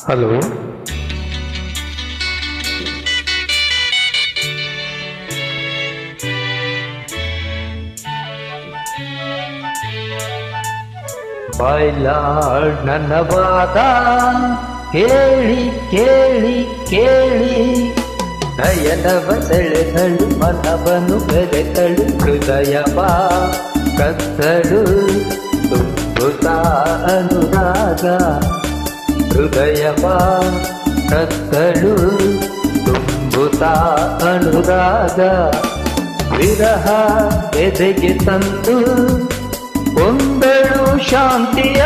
Hello. ಬಾಯ್ಲಾಡ್ ನನ್ನ ವಾದ ಕೇಳಿ ಕೇಳಿ. ಕೇಳಿ ನಯನವ ಸೆಳೆದಳು ಮನವನು ಬೆರೆತಳು ಹೃದಯವ ಕತ್ತಳು ತುಂಬುತ್ತಾ ಅನುರಾಗ. ಹೃದಯವ ಕತ್ತಳು ತುಂಬುತ್ತ ಅನುರಾಗ ವಿರಹ ಎದೆಗೆ ತಂದು ಕೊಂದಳು ಶಾಂತಿಯ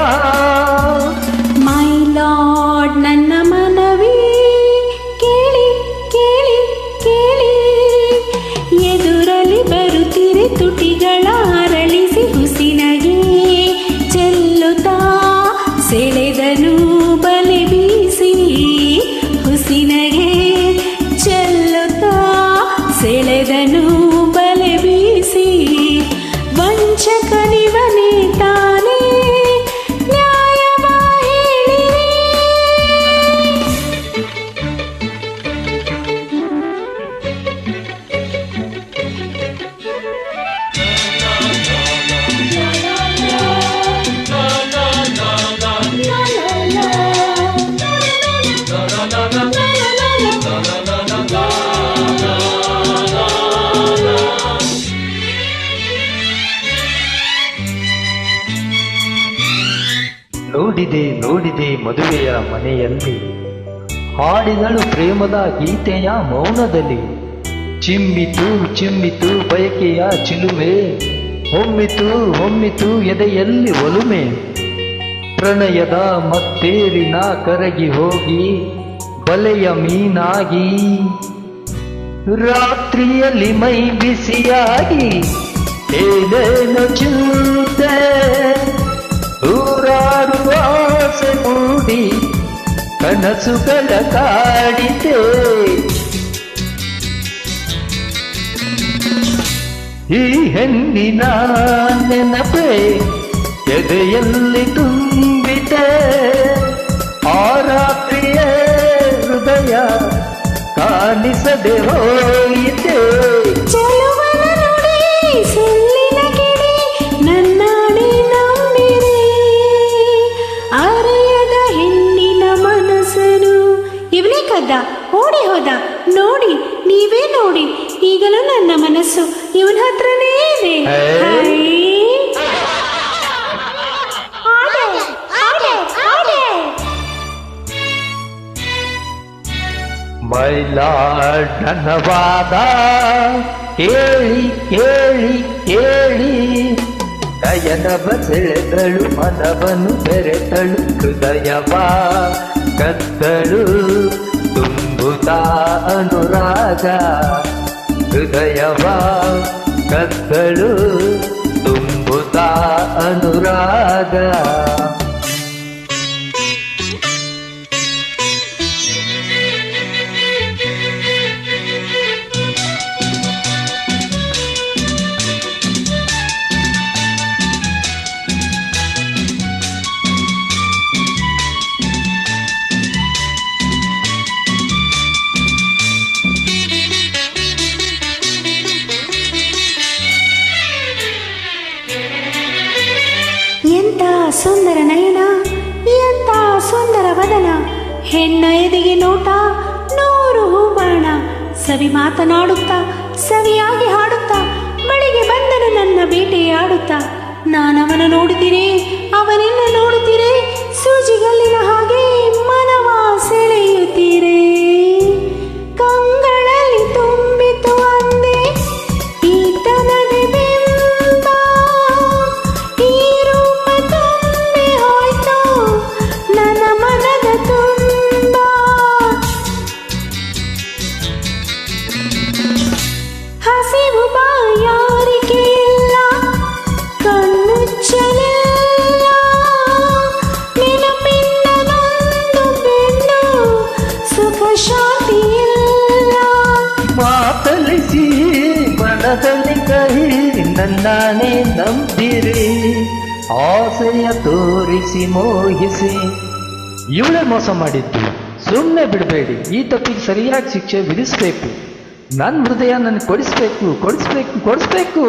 ಸೆಳೆದನು ನೋಡಿದೆ ನೋಡಿದೆ ಮದುವೆಯ ಮನೆಯಲ್ಲಿ. ಹಾಡಿದಳು ಪ್ರೇಮದ ಗೀತೆಯ ಮೌನದಲ್ಲಿ. ಚಿಮ್ಮಿತು ಚಿಮ್ಮಿತು ಬಯಕೆಯ ಚಿಲುಮೆ. ಹೊಮ್ಮಿತು ಹೊಮ್ಮಿತು ಎದೆಯಲ್ಲಿ ಒಲುಮೆ. ಪ್ರಣಯದ ಮತ್ತೇರಿನ ಕರಗಿ ಹೋಗಿ, ಬಲೆಯ ಮೀನಾಗಿ. ರಾತ್ರಿಯಲ್ಲಿ ಮೈ ಬಿಸಿಯಾಗಿ, ಏನೇನು ಚಿಂತೆ ಕನಸುಗಳ ಕಾಡಿದೆ ಈ ಹೆಣ್ಣಿನ ನೆನಪೆ ಎದೆಯಲ್ಲಿ ತುಂಬಿದೆ ಆ ರಾತ್ರಿಯ ಹೃದಯ ಕಾಣಿಸದೆ ಹೋಯಿತೆ ಕದ್ದ ಓಡಿ ಹೋದ ನೋಡಿ ನೀವೇ ನೋಡಿ ಈಗಲೂ ನನ್ನ ಮನಸ್ಸು ಇವನ ಹತ್ರನೇ ಇದೆ ಹೇ. ಹೈ. ಆಡೆ, ಹೇಳಿ ಆಡೆ. ಮೈಲಾಡ್ ನನ್ನ ವಾದ ಕೇಳಿ ಕೇಳಿ ಕೇಳಿ ನಯನವ ಸೆಳೆದಳು ಮನವನು ಬೆರೆತಳು ಹೃದಯವ ಕತ್ತಳು ತುಂಬುತ್ತ ಅನುರಾಗ ಹೃದಯವ ಕತ್ತಳು ತುಂಬುತ್ತ ಅನುರಾಗ. ಸುಂದರ ನಯನ ಎಂತ ಸುಂದರ ವದನ. ಹೆಣ್ಣ ಎದೆಗೆ ನೋಟ, ನೂರು ಹೂಬಾಣ ಸವಿ ಮಾತನಾಡುತ್ತಾ, ಸವಿಯಾಗಿ ಹಾಡುತ್ತಾ ಬಳಿಗೆ ಬಂದನು ನನ್ನ ಬೇಟೆಯಾಡುತ್ತಾ ನಾನವನ ನೋಡುತ್ತೀರೆ, ಅವನೆಲ್ಲ ನೋಡುತ್ತೀರೆ. ತೋರಿಸಿ ಮೋಹಿಸಿ. ಇವಳೇ ಮೋಸ ಮಾಡಿದ್ದು. ಸುಮ್ಮನೆ ಬಿಡಬೇಡಿ. ಈ ತಪ್ಪಿಗೆ ಸರಿಯಾಗಿ ಶಿಕ್ಷೆ ವಿಧಿಸಬೇಕು. ನನ್ನ ಹೃದಯ ನನಗೆ ಕೊಡಿಸ್ಬೇಕು ಕೊಡಿಸ್ಬೇಕು ಕೊಡಿಸ್ಬೇಕು.